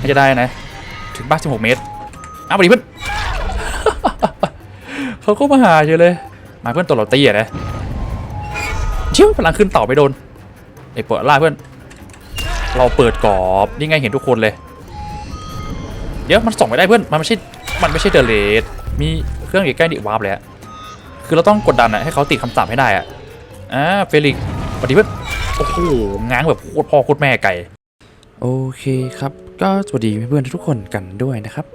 น่าจะได้นะ ถึงบ้าน16 เมตรเอาไปดิเพื่อนเขาก็มาหาเฉยเลย มาเพื่อนตัวเราตีอะนะเชี่ยวพลังขึ้นต่อไม่โดนไอ้เปิดล่าเพื่อน เราเปิดกรอบนี่ไงเห็นทุกคนเลย เดี๋ยวมันส่งไม่ได้เพื่อน มันไม่ใช่ มันไม่ใช่เดเลดมีเครื่องอยู่ใกล้ดิวาร์ปเลยคือเราต้องกดดันอะให้เขาติดคำสั่งให้ได้อะอ่าเฟลิกซ์สวัสดีเพื่อนโอ้โหง้างแบบโคตรพ่อโคตรแม่ไก่ โอเคครับ ก็สวัสดีเพื่อนๆทุกคนกันด้วยนะครับ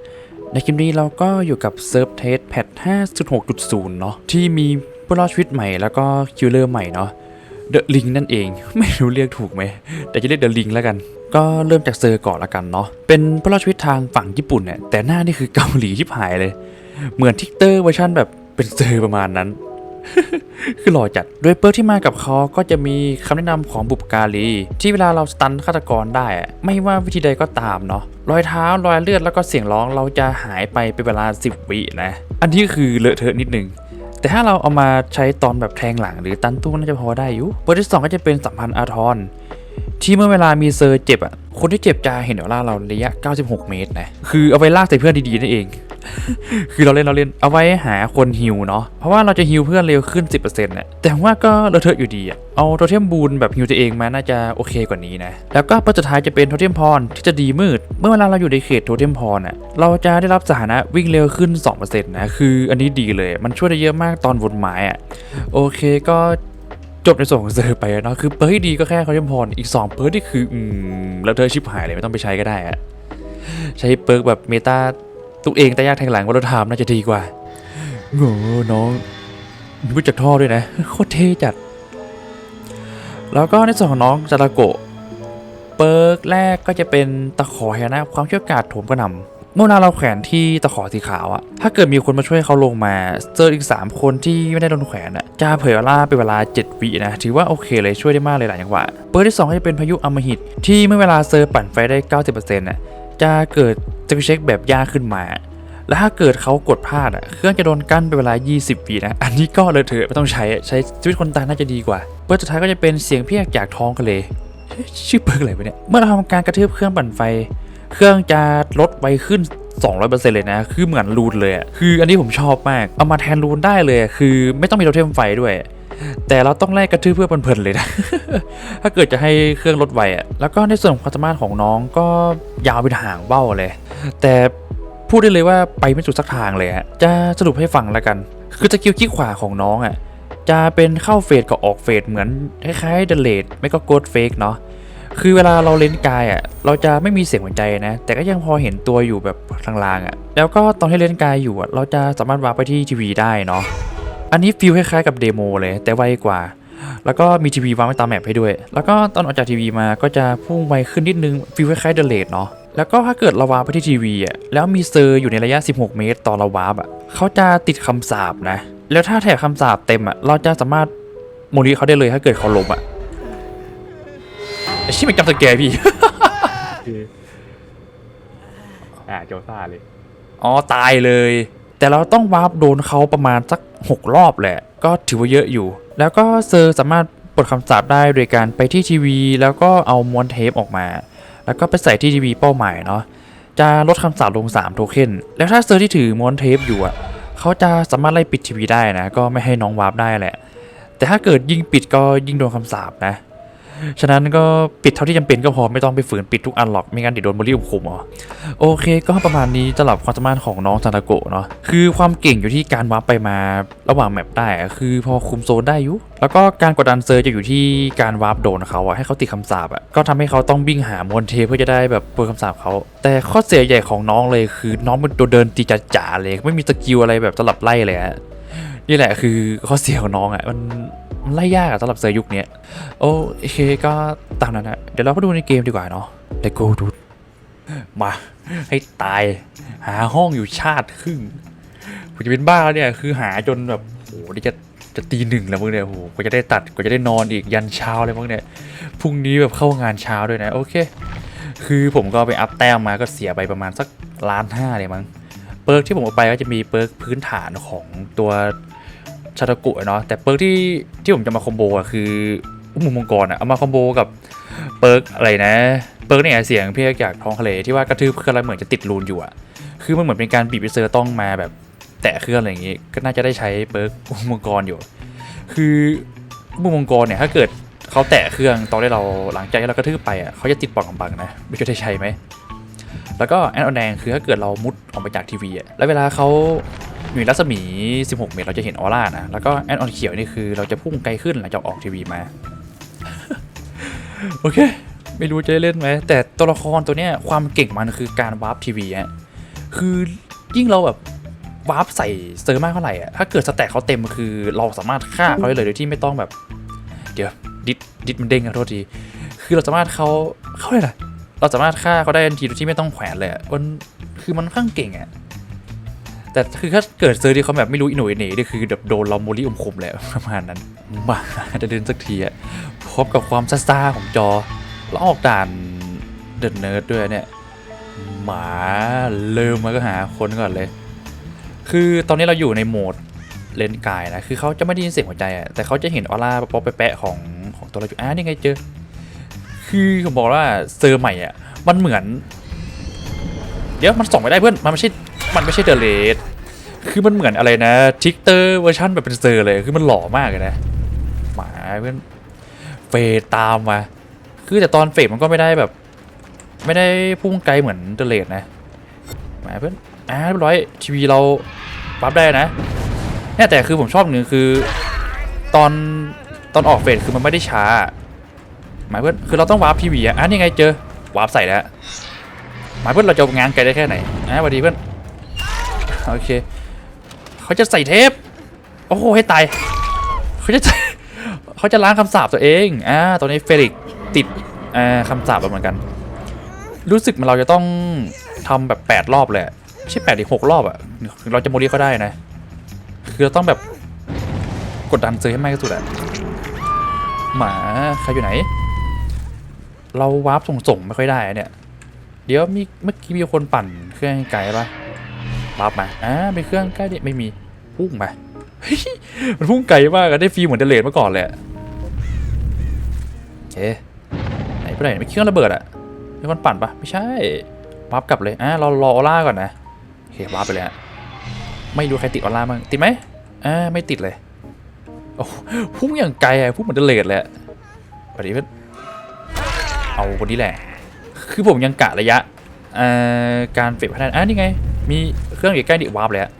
ในคลิปนี้เราก็อยู่กับเซิร์ฟเทสแพท5.6.0 เนาะที่มีผู้รอดชีวิตใหม่แล้วก็คิวเลอร์ใหม่เนาะเดอะลิงนั่นเองไม่รู้เรียกถูกไหม แต่จะเรียกเดอะลิงแล้วกัน ก็เริ่มจากเซอร์ก่อนละกันเนาะเป็นผู้รอดชีวิตทางฝั่งญี่ปุ่นเนี่ยแต่หน้านี่คือเกาหลีชิบหายเลย เหมือนทิกเตอร์เวอร์ชันแบบเป็นเซอร์ประมาณนั้น คือหล่อจัด โดยเปิร์กที่มากับเขาก็จะมีคำแนะนำของบุปการี ที่เวลาเราสตันฆาตกรได้ ไม่ว่าวิธีใดก็ตามเนาะรอยเท้ารอยเลือดแล้วก็เสียงร้องเราจะหายไปเป็นเวลา 10 วินะ อันนี้คือเลอะเทอะนิดนึงแต่ถ้าเราเอามาใช้ตอนแบบแทงหลังหรือตันตู้น่าจะพอได้อยู่เปิร์กที่สองก็จะเป็นสัมพันธ์อาทรที่เมื่อเวลามีเซอร์เจ็บอะคนที่เจ็บจะเห็นเวลาเราระยะ 96 เมตรนะคือเอาไปลากใส่เพื่อนดีๆนั่นเอง คือเราเล่นเราเล่นเอาไว้หาคนฮิวเนาะเพราะว่าเราจะฮิวเพื่อนเร็วขึ้น 10%เนี่ยแต่ว่าก็เลอะเทอะอยู่ดีอะเอาโทเทมบูนแบบฮิวตัวเองมาน่าจะโอเคกว่านี้นะแล้วก็ปัจจุดท้ายจะเป็นโทเทมพรที่จะดีมืด เมื่อเวลาเราอยู่ในเขตโทเทมพรอะเราจะได้รับสถานะวิ่งเร็วขึ้น 2%นะคืออันนี้ดีเลยมันช่วยได้เยอะมากตอนวนไม้อะโอเคก็จบในส่วนของเซอร์ไปเนาะคือเปิร์ที่ดีก็แค่โทเทมพรอีก 2 เปิร์ที่คืออืมแล้วเธอชิบหายเลยไม่ต้องไปใช้ก็ได้อะใช้เปิร์กแบบเมตา ตัวเองแต่ยากแทงหลังวัลทามน่าจะดีกว่าโง่น้องมีรู้จักท่อด้วยนะโคตรเท่จัด แล้วก็ในส่วนของน้องจาราโกะเปิร์กแรกก็จะเป็นตะขอแหนะความเชี่ยวกาดโถมกระหน่ำเมื่อเวลาเราแขวนที่ตะขอสีขาวอะถ้าเกิดมีคนมาช่วยเขาลงมาเจออีก 3 คนที่ไม่ได้โดนแขวนอะจะเผยเวลาเป็นเวลา 7 วินะ ถือว่าโอเคเลยช่วยได้มากเลยหลายจังหวะเปิร์กที่สองก็จะเป็นพายุอมหิตที่เมื่อเวลาเซอร์ปั่นไฟได้ 90%นะ จะเกิดสกิลเช็คแบบยากขึ้นมา แล้วถ้าเกิดเขากดพลาดอะ เครื่องจะโดนกั้นเป็นเวลา 20วินะ อันนี้ก็เลยเถอะไม่ต้องใช้ใช้ชีวิตคนตายน่าจะดีกว่าเปิดสุดท้ายก็จะเป็นเสียงเพียกจากท้องทะเล ชื่อเปิร์กอะไรวะเนี่ย เมื่อเราทำการกระทืบเครื่องปั่นไฟ เครื่องจะลดไวขึ้น200%เลยนะ คือเหมือนรูนเลยอะคืออันนี้ผมชอบมาก เอามาแทนรูนได้เลย คือไม่ต้องมีโทเทมไฟด้วย แต่เราต้องแลกกระทืบเพื่อเพลินๆเลยนะ ถ้าเกิดจะให้เครื่องลดไวอะแล้วก็ในส่วนของความสามารถของน้องก็ยาวเป็นหางเบ้าเลย แต่พูดได้เลยว่าไปไม่สุดสักทางเลยฮะ จะสรุปให้ฟังแล้วกัน คือสกิลขี้ขวาของน้องอะ่ะ จะเป็นเข้าเฟสกับออกเฟสเหมือนคล้ายๆเดเลดไม่ก็โกดเฟกเนาะ คือเวลาเราเล่นกายอะ่ะ เราจะไม่มีเสียงหัวใจนะ แต่ก็ยังพอเห็นตัวอยู่แบบลางๆอะ่ะ แล้วก็ตอนที่เล่นกายอยู่อะเราจะสามารถวาร์ปไปที่ทีวีได้เนาะ อันนี้ฟีลคล้ายๆกับเดโมเลยแต่ไวกว่า แล้วก็มีทีวีวางไว้ตามแมปให้ด้วย แล้วก็ตอนออกจากทีวีมาก็จะพุ่งไวขึ้นนิดนึงฟีลคล้ายๆเดเลดเนาะแล้วก็ถ้าเกิดเราวาร์ปไปที่ทีวีอะแล้วมีเซอร์อยู่ในระยะ 16 เมตรตอนเราวาร์ปอะเขาจะติดคำสาปนะ แล้วถ้าแถบคำสาปเต็มอะเราจะสามารถโมลิเขาได้เลยถ้าเกิดเขาล้มอะไอ้ชิมันจำสแกร์พี่ อ่าโจซ่าเลย อ๋อ ตายเลย แต่เราต้องวาร์ปโดนเขาประมาณสัก 6 รอบแหละ ก็ถือว่าเยอะอยู่ แล้วก็เซอร์สามารถปลดคำสาปได้โดยการไปที่ทีวี แล้วก็เอาม้วนเทปออกมา แล้วก็ไปใส่ที่ทีวีเป้าหมายเนาะจะลดคำสาปลง 3 โทเค็นแล้วถ้าเซอร์ที่ถือม้วนเทปอยู่อะเขาจะสามารถไล่ปิดทีวีได้นะ ก็ไม่ให้น้องวาร์ปได้แหละ แต่ถ้าเกิดยิ่งปิดก็ยิ่งโดนคำสาปนะ ฉะนั้นก็ปิดเท่าที่จำเป็นก็พอไม่ต้องไปฝืนปิดทุกอันหรอกไม่งั้นเดี๋ยวโดนบริอุมคุมอ๋อโอเคก็ประมาณนี้สำหรับความสามารถของน้องซานตาโกะเนาะคือความเก่งอยู่ที่การวาร์ปไปมาระหว่างแมปได้คือพอคุมโซนได้อยู่แล้วก็การกดดันเซอร์จะอยู่ที่การวาร์ปโดนเขาอะให้เขาติดคำสาปอะก็ทำให้เขาต้องวิ่งหามอนเทเพื่อจะได้แบบเปิดคำสาปเขาแต่ข้อเสียใหญ่ของน้องเลยคือน้องเป็นตัวเดินตีจ๋าๆเลย ไม่มีสกิลอะไรแบบสลับไล่เลยฮะนี่แหละคือข้อเสียของน้องอะมัน มันไล่ยากอะสำหรับเซอร์ยุคเนี้ยโอเคก็ตามนั้นนะเดี๋ยวเราไปดูในเกมดีกว่าเนาะ Let's go dude มา ให้ตาย หาห้องอยู่ชาติครึ่งผมจะเป็นบ้าแล้วเนี่ยคือหาจนแบบโหนี่จะจะตีหนึ่งแล้วมึงเนี่ยโหกว่าจะได้ตัดกว่าจะได้นอนอีกยันเช้าเลยมึงเนี่ยพรุ่งนี้แบบเข้างานเช้าด้วยนะโอเค คือผมก็ไปอัพแต้มมาก็เสียไปประมาณสักล้านห้าเลยมั้งเปิร์กที่ผมเอาไปก็จะมีเปิร์กพื้นฐานของตัว ชาตากุเนาะแต่เปิร์กที่ที่ผมจะมาคอมโบอะคืออุ้มมังกรอะเอามาคอมโบกับเปิร์กอะไรนะ เปิร์กเนี่ยเสียงเพียกจากท้องทะเลที่ว่ากระทืบเครื่องแล้วเหมือนจะติดรูนอยู่อะคือมันเหมือนเป็นการบีบให้เซอร์ต้องมาแบบแตะเครื่องอะไรอย่างงี้ ก็น่าจะได้ใช้เปิร์กอุ้มมังกรอยู่ คืออุ้มมังกรเนี่ยถ้าเกิดเขาแตะเครื่องตอนที่เราหลังจากที่เรากระทืบไปอะเขาจะติดปล่องกำบังนะไม่รู้ได้ใช้ไหมแล้วก็แอนออนแดงคือถ้าเกิดเรามุดออกไปจากทีวีอะแล้วเวลาเขา อยู่รัศมี 16 เมตรเราจะเห็นออร่านะ แล้วก็แอนออนเขียวนี่คือเราจะพุ่งไกลขึ้นหลังจากออกทีวีมา โอเค ไม่รู้จะเล่นไหม แต่ตัวละครตัวเนี้ยความเก่งมันคือการวาร์ปทีวีอะคือยิ่งเราแบบวาร์ปใส่เซอร์มากเท่าไหร่อะถ้าเกิดสแต็กเขาเต็มคือเราสามารถฆ่าเขาได้เลยโดยที่ไม่ต้องแบบ เดี๋ยวดิดดิดมันเด้งขอโทษที คือเราสามารถเขาเขาเลยล่ะเราสามารถฆ่าเขาได้ทันทีโดยที่ไม่ต้องแขวนเลยมันคือมันค่อนข้างเก่งอะ แต่คือถ้าเกิดเซอร์ที่เขาแบบไม่รู้อินโนอินเน่นี่คือแบบโดนเราโมลี่อมคมเลยประมาณนั้นมาจะเดินสักทีอะพบกับความซ่าๆของจอ แล้วออกด่านเดินเนิร์ดด้วยเนี่ยหมาเริ่มมาก็หาคนก่อนเลย คือตอนนี้เราอยู่ในโหมดเลนกายนะ คือเขาจะไม่ได้ยินเสียงหัวใจอะแต่เขาจะเห็นออร่าป๊อปแปะของของตัวเราอยู่อะนี่ไงเจอ คือผมบอกว่าเซอร์ใหม่อะมันเหมือน เดี๋ยวมันส่องไม่ได้เพื่อน มันไม่ใช่ มันไม่ใช่เดเลสคือมันเหมือนอะไรนะทิกเตอร์เวอร์ชันแบบเป็นเซอร์เลยคือมันหล่อมากเลยนะหมาเพื่อนเฟดตามมา คือแต่ตอนเฟดมันก็ไม่ได้แบบ ไม่ได้พุ่งไกลเหมือนเดเลสนะหมาเพื่อนอ่าเรียบร้อยทีวีเราปั๊บได้นะเนี่ยแต่คือผมชอบหนึ่งคือตอนตอนออกเฟดคือมันไม่ได้ช้าหมายเพื่อนคือเราต้องวาร์ปทีวีอะอะนี่ไงเจอวาร์ปใส่แล้วหมายเพื่อนเราจะงานไกลได้แค่ไหนอะสวัสดีเพื่อน โอเค เขาจะใส่เทป โอ้โห ให้ตาย เขาจะเขาจะล้างคำสาปตัวเอง อ่า ตอนนี้เฟลิกติด อ่าคำสาปเหมือนกัน รู้สึกมันเราจะต้องทำแบบ 8 รอบเลยไม่ใช่8ดิหกรอบอะเราจะโมดีเขาได้นะ คือเราต้องแบบกดดันเซอให้มากที่สุดอะหมาใครอยู่ไหน เราวาร์ปส่งๆไม่ค่อยได้เนี่ย เดี๋ยวมีเมื่อกี้มีคนปั่นเครื่องไกลปะ วาร์ปมาอ่าเป็นเครื่องใกล้ดิไม่มีพุ่งมามันพุ่งไกลมากได้ฟีเหมือนเดเลนเมื่อก่อนเลยอะโอเคไหนไปไหนไม่เครื่องระเบิดอะมีคนปั่นปะไม่ใช่วาร์ปกลับเลยอ่าเรารอออร่าก่อนนะโอเควาร์ปไปเลยฮะไม่รู้ใครติดออร่าบ้างติดไหมอ่าไม่ติดเลยโอ้พุ่งอย่างไกลอะพุ่งเหมือนเดเลดเลยอะสวัสเพื่อนเอาคนนี้แหละ คือผมยังกะระยะอ่อการเฟดพัฒนาอะนี่ไง มี เครื่องอยู่ใกล้ดิวาร์ปเลยอะ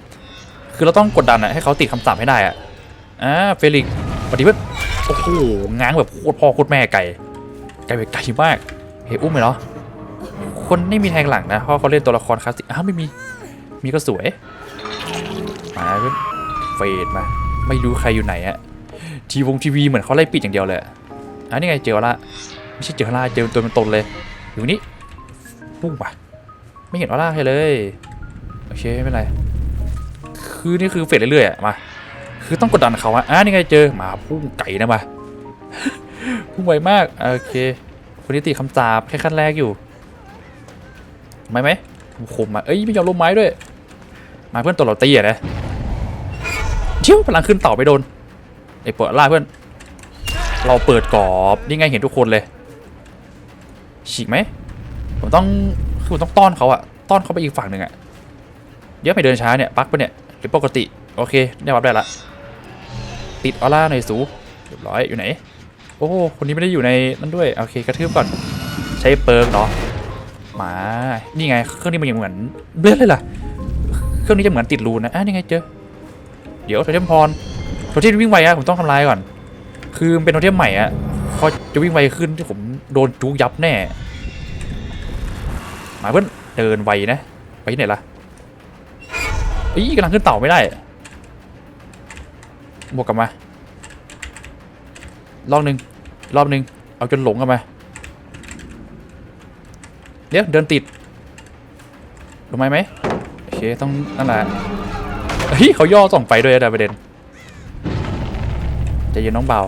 คือเราต้องกดดันอะให้เขาติดคำสาปให้ได้อะอ่าเฟลิกซ์สวัสดีเพื่อนโอ้โหง้างแบบโคตรพ่อโคตรแม่ไก่ไก่ไปไกลมากเฮ้ยอุ้มไหมเนาะคนไม่มีแทงหลังนะเพราะเขาเล่นตัวละครคลาสสิกอ้าวไม่มีมีก็สวยมาเพื่อนเฟดมา ไม่รู้ใครอยู่ไหนอะทีวงทีวีเหมือนเขาไล่ปิดอย่างเดียวเลยอันนี้ไงเจอละไม่ใช่เจอละเจอตัวเป็นตนเลย อยู่นี่พุ่งปะไม่เห็นออร่าใครเลย เคไม่เป็นไร คือนี่คือเฟดเรื่อยๆอะมา คือต้องกดดันเขาอะอะนี่ไงเจอหมาพุ่งไก่นะมาพุ่งไวมากโอเคคนนี้ตีคำสาปแค่ขั้นแรกอยู่ไม่ไหมคมมาเอ้ยไม่ยอมลงไม้ด้วย มาเพื่อนตัวเราตีอะนะเชี่ยวพลังขึ้นต่อไปโดนไอ้เปิดล่าเพื่อน เราเปิดกรอบนี่ไงเห็นทุกคนเลย ฉีกไหมผมต้องคือผมต้องต้อนเขาอะต้อนเขาไปอีกฝั่งหนึ่งอะ เดี๋ยวไปเดินช้าเนี่ยปักปะเนี่ยหรือปกติ โอเคได้วับได้ละ ติดออร่าหน่อยสูเรียบร้อยอยู่ไหน โอ้คนนี้ไม่ได้อยู่ในนั้นด้วย โอเคกระทืบก่อน ใช้เปิร์กเนาะมานี่ไงเครื่องนี้มันยังเหมือนเบลดเลยล่ะ เครื่องนี้จะเหมือนติดรูนะอะนี่ไงเจอเดี๋ยวโทเทมพรโทเทมวิ่งไวอะผมต้องทำลายก่อน คือเป็นโทเทมใหม่อะเขาจะวิ่งไวขึ้นที่ผมโดนจุกยับแน่ มาเพื่อนเดินไวนะ ไปที่ไหนล่ะ อีกำลังขึ้นเต่าไม่ได้ บวกกลับมา รอบหนึ่งรอบหนึ่งเอาจนหลงกลับมาเดี๋ยวเดินติดลงไหมไหมโอเคต้องนั่นแหละเฮ้ยเขาย่อส่องไฟด้วยนะประเด็นจเย็นน้องเบา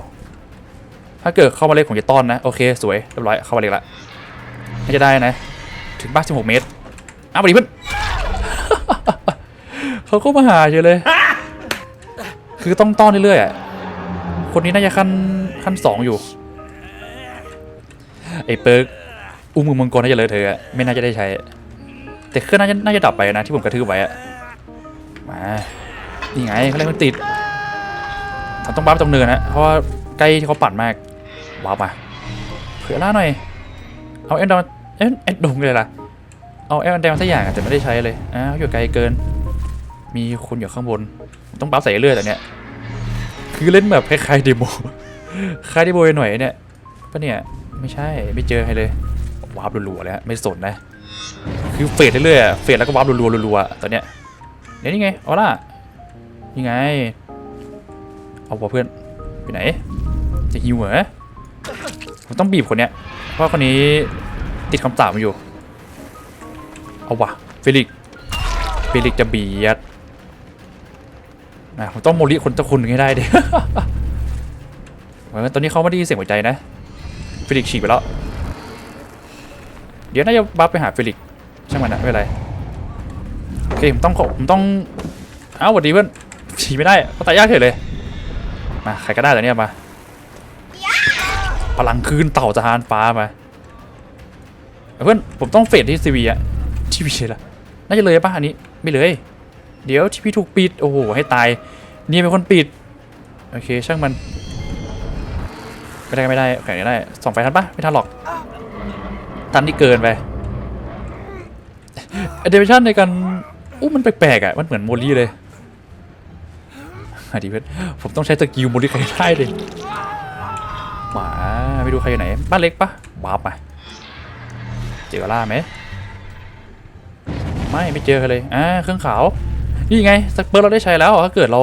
ถ้าเกิดเข้ามาเล็กผมจะต้อนนะ โอเค สวยเรียบร้อยเข้ามาเล็กละน่าจะได้นะ ถึงบ้าน16 เมตรอ้าวมาดิเพื่อน เขาเข้ามาหาเฉยเลย คือต้องต้อนเรื่อยๆอะคนนี้น่าจะขั้นขั้นสองอยู่ ไอ้เปิร์กอุ้มมือมังกรน่าจะเลอะเทอะไม่น่าจะได้ใช้ แต่เครื่องน่าจะน่าจะดับไปนะที่ผมกระทืบไว้อะมานี่ไงเขาเรียกมันติดเราต้องบัฟตรงเนินนะเพราะว่าใกล้ที่เขาปั่นมากบัฟมาเผื่อล่าหน่อย เอาเอ็นดอนเอ็นเอ็นดงเลยล่ะ เอาเอ็นแดงสักอย่างแต่ไม่ได้ใช้เลยอ้าวอยู่ไกลเกิน มีคนอยู่ข้างบน ต้องบัฟใส่เลือดแต่เนี้ยคือเล่นแบบคล้ายๆเดโมคล้ายเดโมหน่อยเนี่ยปะเนี่ยไม่ใช่ไม่เจอใครเลยวาร์ปรัวๆเลยฮะไม่สนนะ คือเฟดเรื่อยๆเฟดแล้วก็วาร์ปรัวๆรัวๆตอนเนี้ยเดี๋ยวนี่ไงเอาล่ะนี่ไง เอาวะเพื่อนไปไหน จะฮิวเหรอผมต้องบีบคนเนี้ยเพราะคนนี้ติดคำสาปมาอยู่ เอาวะเฟลิกเฟลิกจะบียด นะผมต้องโมลิคนตะคุณให้ได้ดิเหมือนตอนนี้เขาไม่ได้ยินเสียงหัวใจนะเฟลิกฉีกไปแล้ว เดี๋ยวน่าจะบัฟไปหาเฟลิกช่างมันนะไม่เป็นไรโอเคผมต้องขอผมต้องเอ้าสวัสดีเพื่อนฉีกไม่ได้ก็ตายยากเฉยเลยมาใครก็ได้แต่เนี้ยมาพลังคืนเต่าจานฟ้ามาเพื่อนผมต้องเฟดที่ทีวีอะทีวีเลยล่ะน่าจะเลยป่ะอันนี้ไม่เลย เดี๋ยวทีวีถูกปิด โอ้โห ให้ตาย นี่เป็นคนปิด โอเค ช่างมัน ไม่ได้ไม่ได้แข่งได้ ส่องไฟทันปะไม่ทันหรอกทันที่เกินไปเดเวชั่นในการอู้มันแปลกๆอะ มันเหมือนโมลี่เลยอดีเพื่อนผมต้องใช้สกิลโมลี่ใครได้เลยหมาไม่ดูใครอยู่ไหน บ้านเล็กปะว้าบไปเจอล่าไหมไม่ไม่เจอเลย อ่า เครื่องขาว นี่ไงสเปิร์เราได้ใช้แล้วถ้าเกิดเรา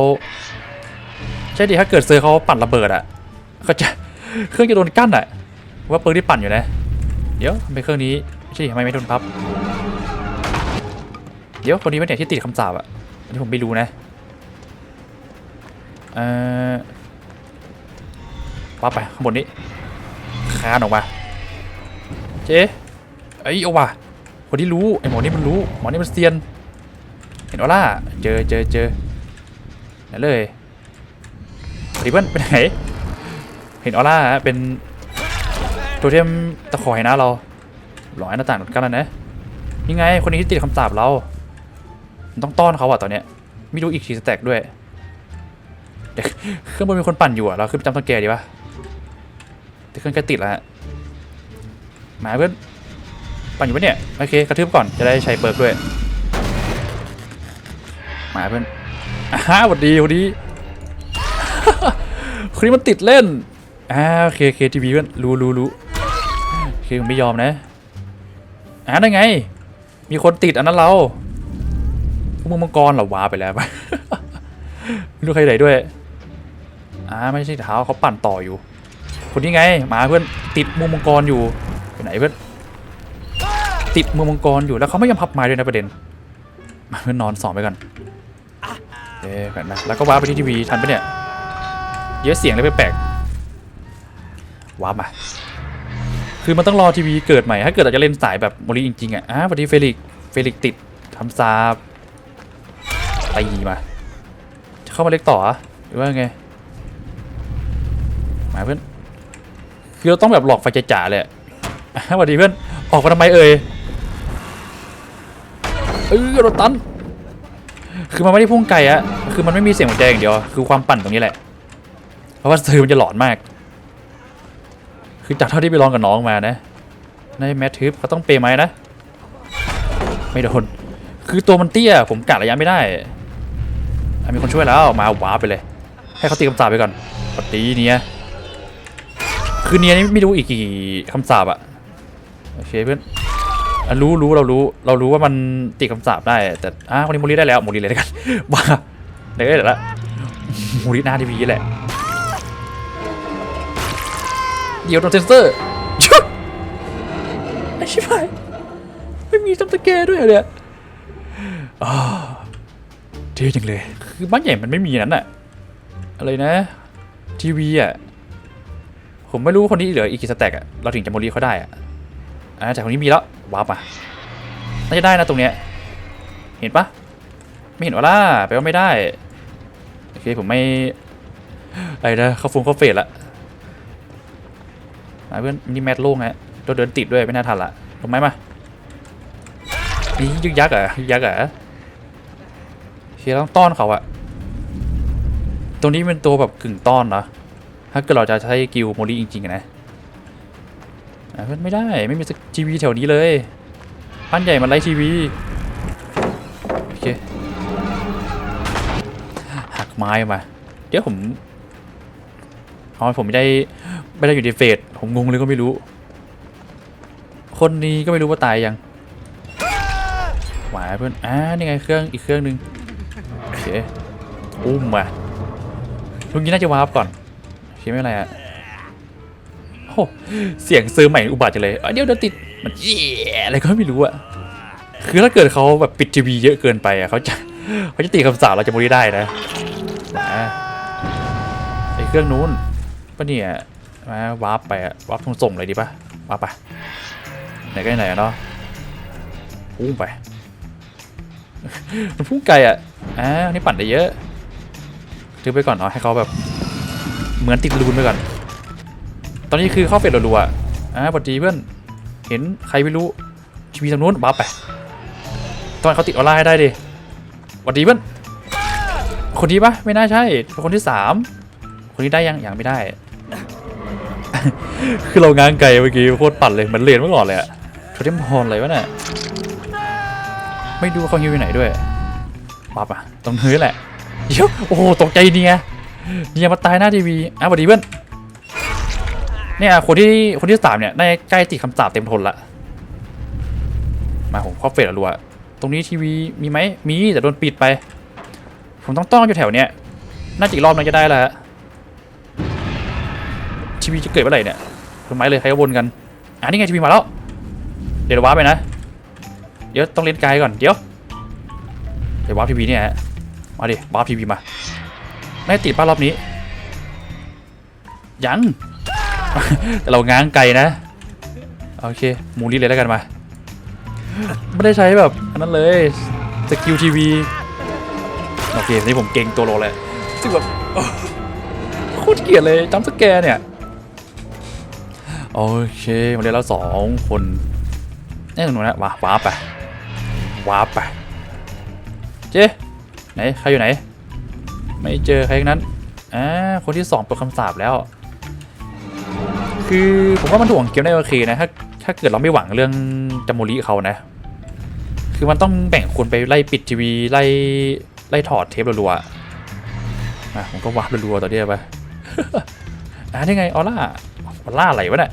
ใช่ดิถ้าเกิดเซอร์เขาปั่นระเบิดอะก็จะเครื่องจะโดนกั้นอะว่าปิร์ที่ปั่นอยู่นะ เดี๋ยวทำไมเครื่องนี้ใช่ทำไมไม่โดนพับ เดี๋ยวคนนี้ไม่เนี่ยที่ติดคำสาปอะอันนี้ผมไม่รู้นะเออว่าไปข้างบนนี้คานออกมาเจ๊เอ้เอาว่ะคนที่รู้ไอ้หมอนี่มันรู้หมอนี่มันเซียน ห็นว่าล่ะเจอเจอเจอนั่นเลยสวัสดีเพื่อนไปไหน เห็นออร่าฮะเป็นตัวเทมตะขอให้นะเราหลอยหน้าต่างกันแล้วนะนี่ไงคนนี้ที่ติดคำสาปเรามันต้องต้อนเขาอะตอนเนี้ยไม่รู้อีกทีสแต็กด้วยเครื่องบนมีคนปั่นอยู่อะเราขึ้นไปจำต้องแกดีปะแต่เครื่องแกติดแล้วฮะมาเพื่อนปั่นอยู่ปะเนี่ยโอเคกระทืบก่อนจะได้ใช้เปิร์กด้วย มาเพื่อนอ่าสวัสดีสวัสดีคนนี้มันติดเล่นอ่าโอเคโอเคทีวีเพื่อนรู้รู้รู้โอเคผมไม่ยอมนะอ่าได้ไง มีคนติดอันนั้นเราพวกมึงมังกรเหรอว้าไปแล้วไม่รู้ใครไหนด้วยอ่าไม่ใช่เท้าเขาปั่นต่ออยู่ คนนี้ไงมาเพื่อนติดมุมมังกรอยู่ไปไหนเพื่อนติดมือมังกรอยู่แล้วเขาไม่ยอมพับไม้ด้วยนะประเด็นมาเพื่อนนอนสองไปก่อน เอ๊ะกันะแล้วก็ว้าร์ปไปที่ทีวีทันปะเนี่ย เยอะเสียงเลยแปลกๆว้าร์ปมาคือมันต้องรอทีวีเกิดใหม่ ถ้าเกิดอาจจะเล่นสายแบบโมลีจริงๆ อะอะพอดีเฟลิกเฟลิกติดทำซาบตีมา จะเข้ามาเล็กต่อหรือว่าไง มาเพื่อน คือเราต้องแบบหลอกไฟจ๋าเลยอะอะสวัสดีเพื่อน ออกมาทำไมเอ่ย เออรถตัน คือมันไม่ได้พุ่งไกลอะคือมันไม่มีเสียงหัวใจอย่างเดียว คือความปั่นตรงนี้แหละ เพราะว่าซื้อมันจะหลอนมาก คือจากเท่าที่ไปลองกับน้องมานะ ในแมททิปเขาต้องเปย์ไหมนะ ไม่โดน คือตัวมันเตี้ย ผมกะระยะไม่ได้ มีคนช่วยแล้ว มาว้าร์ปไปเลย ให้เขาตีคำสาปไปก่อนปตีเนียคือเนียนี่ไม่รู้อีกกี่คำสาปอะโอเคเพื่อน รู้รู้เรารู้เรารู้ว่ามันติดคำสาปได้ แต่อะคนนี้มูริได้แล้วมูริเลยแล้วกันว้าเดี๋ยวเดี๋ยวละมูริหน้าทีวีแหละเดี๋ยวโดนเซนเซอร์ชุดไอชิบหายไม่มีจัมป์สแกด้วยเหรอเนี่ยอ่าเท่จังเลย คือบ้านใหญ่มันไม่มีนั้นอะอะไรนะ ทีวีอะผมไม่รู้คนที่เหลืออีกกี่สแต็กอะเราถึงจะโมลีเขาได้อะอ่าจากตรงนี้มีแล้ว วาร์ปอะน่าจะได้นะตรงเนี้ย เห็นปะไม่เห็นว่าล่ะแปลว่าไม่ได้ โอเคผมไม่อะไรนะเขาฟงเขาเฟดละอ่าเพื่อนนี่แมทโล่งฮะตัวเดินติดด้วยไม่น่าทันละลงไหมมานี่ยึกยักษ์เหรอยึกยักษ์เหรอเฮียต้องต้อนเขาอะตรงนี้เป็นตัวแบบกึ่งต้อนเหรอถ้าเกิดเราจะใช้กิลโมลี่จริงๆนะ เพื่อนไม่ได้ไม่มีทีวีแถวนี้เลยบ้านใหญ่มันไร้ทีวีโอเคหักไม้มา เดี๋ยวผมอ๋อผมไม่ได้ไม่ได้อยู่ในเฟสผมงงเลยก็ไม่รู้ คนนี้ก็ไม่รู้ว่าตายยังหวายเพื่อนอ่านี่ไงเครื่องอีกเครื่องหนึ่งโอเคอุ้มมาลุงนี้น่าจะวาร์ปก่อนโอเคไม่เป็นไรอะ เสียงซื้อใหม่อุบัติจังเลยอะเดี๋ยวเดี๋ยวติดมันเย่อะไรก็ไม่รู้อะคือถ้าเกิดเขาแบบปิดทีวีเยอะเกินไปอะเขาจะเขาจะตีคำสาปเราจะไม่ได้นะมาไอเครื่องนู้นปะเนี่ยมาวาร์ปไปอะวาร์ปทงส่งเลยดีปะวาร์ปไปไหนก็ไหนเนาะพุ่งไปมันพุ่งไกลอะอ่านี่ปั่นได้เยอะถือไปก่อนเนาะให้เขาแบบเหมือนติดรูนไปก่อน อนนี้คือเข้าเฟสรัวๆอะอ่าปดีเพื่อน เห็นใครไม่รู้ทีวีทางนู้นบ้าไปตอนเขาติดออนไลน์ได้ดิหวัดดีเพื่อน คนนี้ปะไม่น่าใช่ คนที่สามคนนี้ได้ยังยังไม่ได้ คือเราง้างไกลเมื่อกี้โคตรปั่นเลยเหมันเรียนเมื่อก่อนเลยอะโทเทมพรอะไรวะเนี่ยไม่ดูว่าเขาฮิวอยู่ไหนด้วยปั๊บอะตรงนี้แหละเดี๋ยวโอ้โหตกใจเนี่ยเนี่ยมาตายหน้าทีวีอะสวัสดีเพื่อน เนี่ยคนที่คนที่สามเนี่ยได้ใกล้ติดคำสาปเต็มทนละมาผมเข้าเฟสรัวตรงนี้ทีวีมีไหมมีแต่โดนปิดไป ผมต้องต้องอยู่แถวเนี้ยน่าจะอีกรอบนึงจะได้แล้วฮะทีวีจะเกิดเมื่อไหร่เนี่ยทำไม้เลยใครก็วนกันอ่านี่ไงทีวีมาแล้ว เดี๋ยวเราไปนะ เดี๋ยวต้องเล่นไกลก่อนเดี๋ยวเดี๋ยวว้าทีวีเนี่ยมาดิว้าทีวีมาไม่ติดป้ารอบนี้ยัง แต่เราง้างไกลนะ โอเคมูลี่เลยแล้วกันมา ไม่ได้ใช้แบบอันนั้นเลยสกิลทีวีโอเคนี่ผมเก่งตัวโลเลยรู้สึกแบบโคตรเกลียดเลยจัมป์สแกร์เนี่ยโอเคมาเรียนแล้วสองคนนี่หนูนะว้าว้าไปว้าไปเจ๊ไหนใครอยู่ไหน ไม่เจอใครทั้งนั้นอ่าคนที่สองเปิดคำสาปแล้ว คือผมว่ามันถ่วงเกมได้โอเคนะถ้าถ้าเกิดเราไม่หวังเรื่องจมโมริเขานะ คือมันต้องแบ่งคนไปไล่ปิดทีวีไล่ไล่ถอดเทปรัวๆอะผมก็วาร์ปรัวๆต่อเดียวไปอ่านี่ไงออร่าออร่าอะไรวะเนี่ย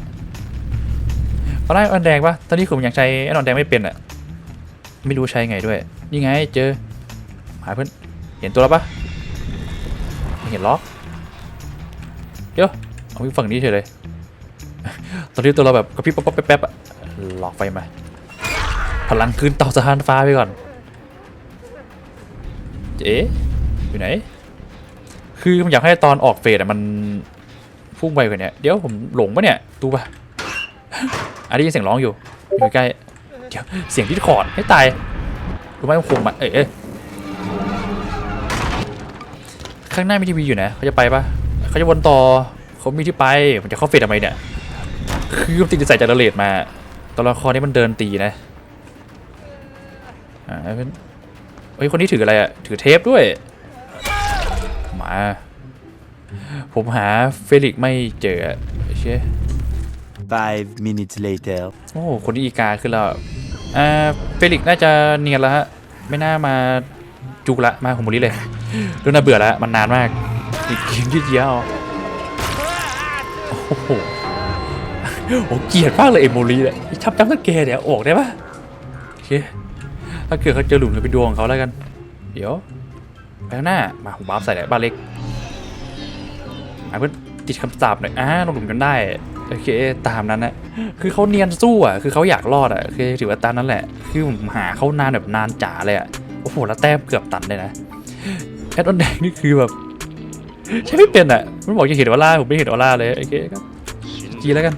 ออร่าอันแดงปะตอนนี้ผมยังใช้ไอ้นอนแดงไม่เป็นอะไม่รู้ใช้ไงด้วย นี่ไงเจอหาเพื่อนเห็นตัวแล้วปะไม่เห็นล็อกเดี๋ยวเอาไปฝั่งนี้เฉยเลย ตอนนี้ตัวเราแบบกระพริบป๊บป๊บแป๊บหลอกไฟมา พลังคืนเต่าสะพานฟ้าไปก่อนเจ๊อยู่ไหน คือผมอยากให้ตอนออกเฟสอะมันพุ่งไปกว่านี้เดี๋ยวผมหลงปะเนี่ย ดูปะอันนี้ยินเสียงร้องอยู่ อยู่ใกล้ เดี๋ยวเสียงที่คอดให้ตาย รู้ไหมว่าคมอะเอ้ยข้างหน้ามีทีวีอยู่นะ เขาจะไปปะเขาจะวนต่อเขามีที่ไป ผมจะเข้าเฟสทำไมเนี่ย คือผมติดใส่จากเลดมาตัวละครนี้มันเดินตีนะอ่าเป็นเฮ้ยคนนี้ถืออะไรอะ ถือเทปด้วยมา ผมหาเฟลิกซ์ไม่เจออะเช่ Five minutes later. โอ้โหคนที่อีกาคือเราอ่าเฟลิกซ์น่าจะเนียนแล้วฮะไม่น่ามาจุกละมาของบุรีเลยเริ่มน่าเบื่อแล้วมันนานมากอีกเกมยืดเยื้อเอาโอ้โห โอ้เกลียดมากเลยเอโมลีเลยชับจับตะแกเนี่ยออกได้ปะโอเคถ้าเกิดเขาเจอหลุมก็ไปดวงของเขาแล้วกัน เดี๋ยวไปข้างหน้ามาผมบ้าใส่เลยบ้านเล็กอะเพื่อนติดคำสาปหน่อยอ่าลงหลุมกันได้โอเคตามนั้นนะคือเขาเนียนสู้อะคือเขาอยากรอดอะโอเคถือว่าตามนั้นแหละ คือผมหาเขานานแบบนานจ๋าเลยอะโอ้โหแล้วแต้มเกือบตันเลยนะแอดออนแดงนี่คือแบบใช้ไม่เป็นอะมันบอกจะเห็นออร่าผมไม่เห็นออร่าเลยโอเคครับจีแล้วกัน